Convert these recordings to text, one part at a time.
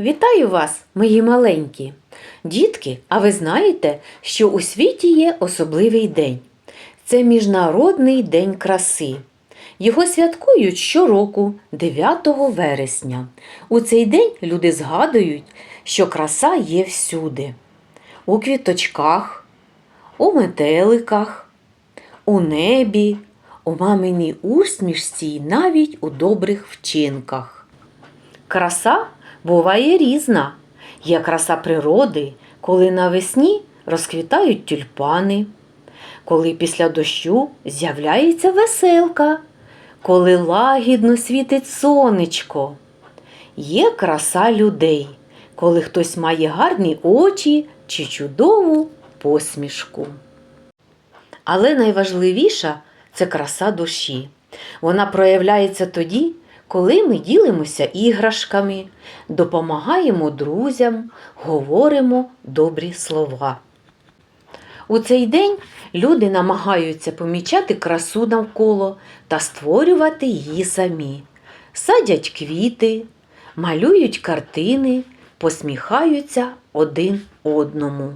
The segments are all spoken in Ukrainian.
Вітаю вас, мої маленькі! Дітки, а ви знаєте, що у світі є особливий день? Це Міжнародний день краси. Його святкують щороку, 9 вересня. У цей день люди згадують, що краса є всюди. У квіточках, у метеликах, у небі, у маминій усмішці й навіть у добрих вчинках. Краса буває різна. Є краса природи, коли навесні розквітають тюльпани, коли після дощу з'являється веселка, коли лагідно світить сонечко. Є краса людей, коли хтось має гарні очі чи чудову посмішку. Але найважливіша це краса душі. Вона проявляється тоді, коли ми ділимося іграшками, допомагаємо друзям, говоримо добрі слова. У цей день люди намагаються помічати красу навколо та створювати її самі. Садять квіти, малюють картини, посміхаються один одному.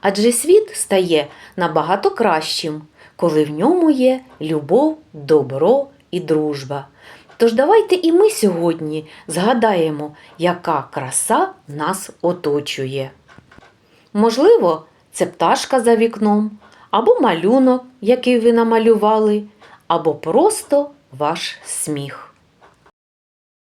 Адже світ стає набагато кращим, коли в ньому є любов, добро і дружба. Тож давайте і ми сьогодні згадаємо, яка краса нас оточує. Можливо, це пташка за вікном, або малюнок, який ви намалювали, або просто ваш сміх.